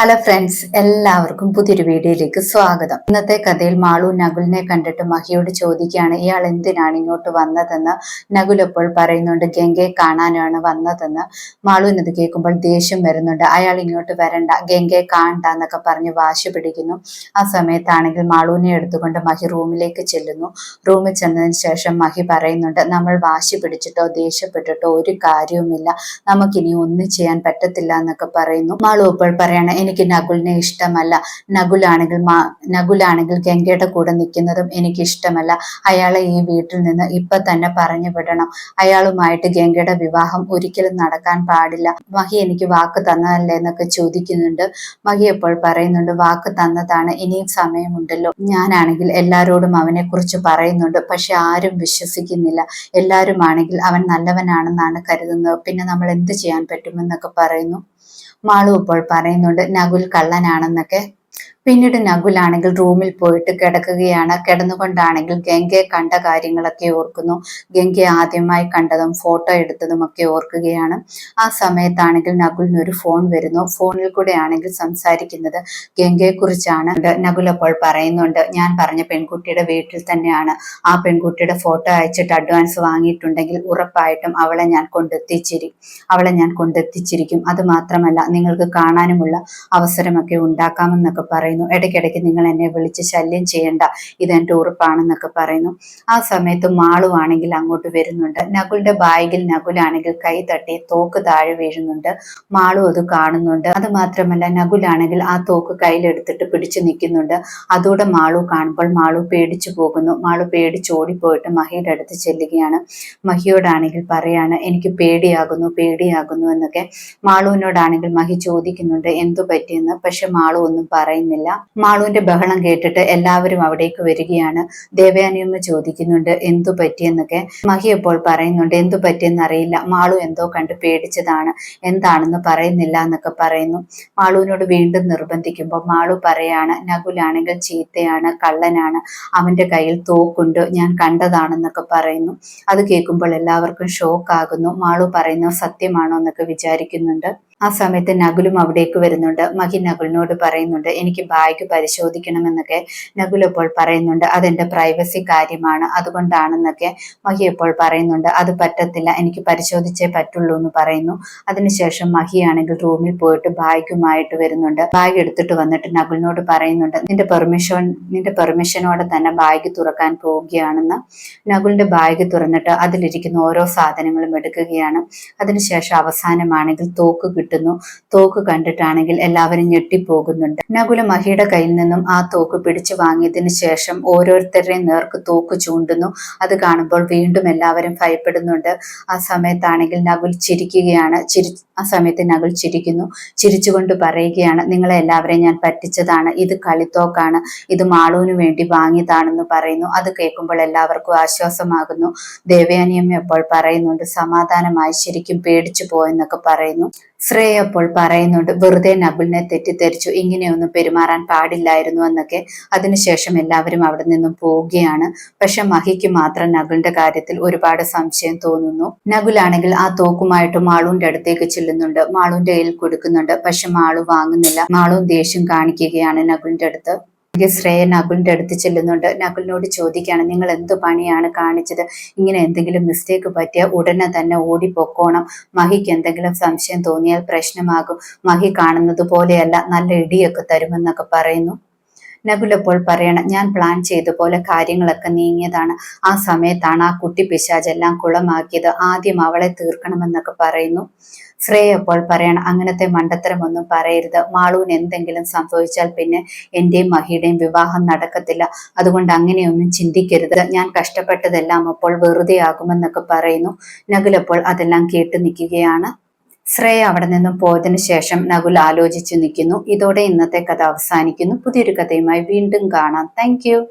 Hello friends എല്ലാവർക്കും പുതിയൊരു വീഡിയോയിലേക്ക് സ്വാഗതം. ഇന്നത്തെ കഥയിൽ മാളു നകുലിനെ കണ്ടിട്ട് മഹിയോട് ചോദിക്കുകയാണ് ഇയാൾ എന്തിനാണ് ഇങ്ങോട്ട് വന്നതെന്ന്? നകുൽ അപ്പോൾ പറയുന്നുണ്ട് ഗംഗയെ കാണാനാണ് വന്നതെന്ന്. മാളുവിനത് കേൾക്കുമ്പോൾ ദേഷ്യം വരുന്നുണ്ട് അയാൾ ഇങ്ങോട്ട് വരണ്ട ഗംഗയെ കാണണ്ട എന്നൊക്കെ പറഞ്ഞ് വാശി പിടിക്കുന്നു. ആ സമയത്താണെങ്കിൽ മാളുവിനെ എടുത്തുകൊണ്ട് മഹി റൂമിലേക്ക് ചെല്ലുന്നു. റൂമിൽ ചെന്നതിന് ശേഷം മഹി പറയുന്നുണ്ട് നമ്മൾ വാശി പിടിച്ചിട്ടോ ദേഷ്യപ്പെട്ടിട്ടോ ഒരു കാര്യവുമില്ല. നമുക്കിനി ഒന്നും ചെയ്യാൻ പറ്റത്തില്ല എന്നൊക്കെ പറയുന്നു. മാളു അപ്പോൾ പറയണ എനിക്ക് നകുലിനെ ഇഷ്ടമല്ല. നകുലാണെങ്കിൽ മാ നകുലാണെങ്കിൽ ഗംഗയുടെ കൂടെ നിൽക്കുന്നതും എനിക്ക് ഇഷ്ടമല്ല. അയാളെ ഈ വീട്ടിൽ നിന്ന് ഇപ്പൊ തന്നെ പറഞ്ഞു വിടണം. അയാളുമായിട്ട് ഗംഗയുടെ വിവാഹം ഒരിക്കലും നടക്കാൻ പാടില്ല. മഹി എനിക്ക് വാക്ക് തന്നതല്ലേ എന്നൊക്കെ ചോദിക്കുന്നുണ്ട്. മഹി എപ്പോൾ പറയുന്നുണ്ട് വാക്ക് തന്നതാണ് ഇനിയും സമയമുണ്ടല്ലോ. ഞാനാണെങ്കിൽ എല്ലാരോടും അവനെ കുറിച്ച് പറയുന്നുണ്ട് പക്ഷെ ആരും വിശ്വസിക്കുന്നില്ല. എല്ലാവരും ആണെങ്കിൽ അവൻ നല്ലവനാണെന്നാണ് കരുതുന്നത്. പിന്നെ നമ്മൾ എന്ത് ചെയ്യാൻ പറ്റുമെന്നൊക്കെ പറയുന്നു? മാളു ഇപ്പോൾ പറയുന്നുണ്ട് നകുൽ കള്ളനാണെന്നൊക്കെ പിന്നീട് നകുലാണെങ്കിൽ റൂമിൽ പോയിട്ട് കിടക്കുകയാണ്. കിടന്നുകൊണ്ടാണെങ്കിൽ ഗംഗയെ കണ്ട കാര്യങ്ങളൊക്കെ ഓർക്കുന്നു. ഗംഗയെ ആദ്യമായി കണ്ടതും ഫോട്ടോ എടുത്തതും ഒക്കെ ഓർക്കുകയാണ്. ആ സമയത്താണെങ്കിൽ നകുലിന് ഒരു ഫോൺ വരുന്നു. ഫോണിൽ കൂടെ ആണെങ്കിൽ സംസാരിക്കുന്നത് ഗംഗയെ കുറിച്ചാണ് നകുൽ അപ്പോൾ പറയുന്നുണ്ട് ഞാൻ പറഞ്ഞ പെൺകുട്ടിയുടെ വീട്ടിൽ തന്നെയാണ്. ആ പെൺകുട്ടിയുടെ ഫോട്ടോ അയച്ചിട്ട് അഡ്വാൻസ് വാങ്ങിയിട്ടുണ്ടെങ്കിൽ ഉറപ്പായിട്ടും അവളെ ഞാൻ കൊണ്ടെത്തിച്ചിരി അവളെ ഞാൻ കൊണ്ടെത്തിച്ചിരിക്കും. അത് മാത്രമല്ല നിങ്ങൾക്ക് കാണാനുമുള്ള അവസരമൊക്കെ ഉണ്ടാക്കാമെന്നൊക്കെ പറയുന്നു. പറയുന്നു ഇടയ്ക്കിടയ്ക്ക് നിങ്ങൾ എന്നെ വിളിച്ച് ശല്യം ചെയ്യണ്ട ഇതെന്റെ ഉറപ്പാണെന്നൊക്കെ പറയുന്നു. ആ സമയത്ത് മാളുവാണെങ്കിൽ അങ്ങോട്ട് വരുന്നുണ്ട്. നകുലിന്റെ ബാഗിൽ നകുലാണെങ്കിൽ കൈ തട്ടി തോക്ക് താഴെ വീഴുന്നുണ്ട്. മാളു അത് കാണുന്നുണ്ട്. അത് മാത്രമല്ല നകുലാണെങ്കിൽ ആ തോക്ക് കയ്യിലെടുത്തിട്ട് പിടിച്ചു നിൽക്കുന്നുണ്ട്. അതോടെ മാളു കാണുമ്പോൾ മാളു പേടിച്ചു പോകുന്നു. മാളു പേടിച്ച് ഓടിപ്പോയിട്ട് മഹിയുടെ അടുത്ത് ചെല്ലുകയാണ്. മഹിയോടാണെങ്കിൽ പറയാണ് എനിക്ക് പേടിയാകുന്നു പേടിയാകുന്നു എന്നൊക്കെ. മാളുവിനോടാണെങ്കിൽ മഹി ചോദിക്കുന്നുണ്ട് എന്തു പറ്റിയെന്ന്? പക്ഷെ മാളു ഒന്നും പറയുന്നില്ല. ഉണ്ടായിരുന്നില്ല മാളുവിന്റെ ബഹളം കേട്ടിട്ട് എല്ലാവരും അവിടേക്ക് വരികയാണ്. ദേവയാനിയമ്മ ചോദിക്കുന്നുണ്ട് എന്തു പറ്റിയെന്നൊക്കെ? മഹി ഇപ്പോൾ പറയുന്നുണ്ട് എന്തു പറ്റിയെന്ന് അറിയില്ല. മാളു എന്തോ കണ്ട് പേടിച്ചതാണ്. എന്താണെന്ന് പറയുന്നില്ല എന്നൊക്കെ പറയുന്നു. മാളുവിനോട് വീണ്ടും നിർബന്ധിക്കുമ്പോൾ മാളു പറയാണ് നകുലാണെങ്കിൽ ചീത്തയാണ് കള്ളനാണ്. അവന്റെ കയ്യിൽ തോക്കുണ്ട്. ഞാൻ കണ്ടതാണെന്നൊക്കെ പറയുന്നു. അത് കേൾക്കുമ്പോൾ എല്ലാവർക്കും ഷോക്ക് ആകുന്നു മാളു പറയുന്നത് സത്യമാണോ എന്നൊക്കെ വിചാരിക്കുന്നുണ്ട്. ആ സമയത്ത് നകുലും അവിടേക്ക് വരുന്നുണ്ട്. മഹി നകുലിനോട് പറയുന്നുണ്ട് എനിക്ക് ബാഗ് പരിശോധിക്കണമെന്നൊക്കെ നകുൽ ഇപ്പോൾ പറയുന്നുണ്ട്. അതെന്റെ പ്രൈവസി കാര്യമാണ്. അതുകൊണ്ടാണെന്നൊക്കെ മഹി ഇപ്പോൾ പറയുന്നുണ്ട്. അത് പറ്റത്തില്ല. എനിക്ക് പരിശോധിച്ചേ പറ്റുള്ളൂ എന്ന് പറയുന്നു. അതിനുശേഷം മഹിയാണെങ്കിൽ റൂമിൽ പോയിട്ട് ബാഗുമായിട്ട് വരുന്നുണ്ട്. ബാഗ് എടുത്തിട്ട് വന്നിട്ട് നകുലിനോട് പറയുന്നുണ്ട് നിന്റെ പെർമിഷൻ നിന്റെ പെർമിഷനോടെ തന്നെ ബാഗ് തുറക്കാൻ പോവുകയാണെന്ന്. നകുലിന്റെ ബാഗ് തുറന്നിട്ട് അതിലിരിക്കുന്ന ഓരോ സാധനങ്ങളും എടുക്കുകയാണ്. അതിനുശേഷം അവസാനമാണെങ്കിൽ തോക്ക് കിട്ടുന്നു. തോക്ക് കണ്ടിട്ടാണെങ്കിൽ എല്ലാവരും ഞെട്ടിപ്പോകുന്നുണ്ട്. നകുല മഹിയുടെ കയ്യിൽ നിന്നും ആ തോക്ക് പിടിച്ചു വാങ്ങിയതിന് ശേഷം ഓരോരുത്തരുടെയും നേർക്ക് തോക്ക് ചൂണ്ടുന്നു. അത് കാണുമ്പോൾ വീണ്ടും എല്ലാവരും ഭയപ്പെടുന്നുണ്ട്. ആ സമയത്താണെങ്കിൽ നകുൽ ചിരിക്കുകയാണ്. ചിരി ആ സമയത്ത് നകുൽ ചിരിക്കുന്നു. ചിരിച്ചുകൊണ്ട് പറയുകയാണ് നിങ്ങളെ എല്ലാവരെയും ഞാൻ പറ്റിച്ചതാണ്. ഇത് കളിത്തോക്കാണ്. ഇത് മാളൂന് വേണ്ടി വാങ്ങിയതാണെന്ന് പറയുന്നു. അത് കേൾക്കുമ്പോൾ എല്ലാവർക്കും ആശ്വാസമാകുന്നു. ദേവയാനിയമ്മ അപ്പോൾ പറയുന്നുണ്ട് സമാധാനമായി ശരിക്കും പേടിച്ചു പോയെന്നൊക്കെ പറയുന്നു. ശ്രേയ അപ്പോൾ പറയുന്നുണ്ട് വെറുതെ നബുലിനെ തെറ്റിദ്ധരിച്ചു ഇങ്ങനെയൊന്നും പെരുമാറാൻ പാടില്ലായിരുന്നു എന്നൊക്കെ. അതിനുശേഷം എല്ലാവരും അവിടെ നിന്നും പോവുകയാണ്. പക്ഷെ മഹിക്ക് മാത്രം നകുലിന്റെ കാര്യത്തിൽ ഒരുപാട് സംശയം തോന്നുന്നു. നകുലാണെങ്കിൽ ആ തോക്കുമായിട്ട് മാളൂന്റെ അടുത്തേക്ക് ചെല്ലുന്നുണ്ട്. മാളൂന്റെ കയ്യിൽ കൊടുക്കുന്നുണ്ട്. പക്ഷെ മാളു വാങ്ങുന്നില്ല. മാളൂ ദേഷ്യം കാണിക്കുകയാണ് നകുലിന്റെ അടുത്ത്. ശ്രേയ നകുലിന്റെ അടുത്ത് ചെല്ലുന്നുണ്ട്. നകുലിനോട് ചോദിക്കുകയാണ് നിങ്ങൾ എന്ത് പണിയാണ് കാണിച്ചത്? ഇങ്ങനെ എന്തെങ്കിലും മിസ്റ്റേക്ക് പറ്റിയാൽ ഉടനെ തന്നെ ഓടിപ്പോക്കോണം. മഹിക്ക് എന്തെങ്കിലും സംശയം തോന്നിയാൽ പ്രശ്നമാകും. മഹി കാണുന്നത് പോലെയല്ല നല്ല ഇടിയൊക്കെ തരുമെന്നൊക്കെ പറയുന്നു. നകുൽ അപ്പോൾ പറയണം ഞാൻ പ്ലാൻ ചെയ്ത പോലെ കാര്യങ്ങളൊക്കെ നീങ്ങിയതാണ്. ആ സമയത്താണ് ആ കുട്ടി പിശാചെല്ലാം കുളമാക്കിയത്. ആദ്യം അവളെ തീർക്കണമെന്നൊക്കെ പറയുന്നു. ശ്രേയ അപ്പോൾ പറയണം അങ്ങനത്തെ മണ്ടത്തരമൊന്നും പറയരുത്. മാളൂന് എന്തെങ്കിലും സംഭവിച്ചാൽ പിന്നെ എന്റെയും മഹിയുടെയും വിവാഹം നടക്കത്തില്ല. അതുകൊണ്ട് അങ്ങനെയൊന്നും ചിന്തിക്കരുത്. ഞാൻ കഷ്ടപ്പെട്ടതെല്ലാം അപ്പോൾ വെറുതെ ആകുമെന്നൊക്കെ പറയുന്നു നകുലപ്പോൾ അതെല്ലാം കേട്ടു നിൽക്കുകയാണ്. ശ്രേയ അവിടെ നിന്നും പോയതിനു ശേഷം നകുൽ ആലോചിച്ചു നിൽക്കുന്നു. ഇതോടെ ഇന്നത്തെ കഥ അവസാനിക്കുന്നു. പുതിയൊരു കഥയുമായി വീണ്ടും കാണാം. താങ്ക്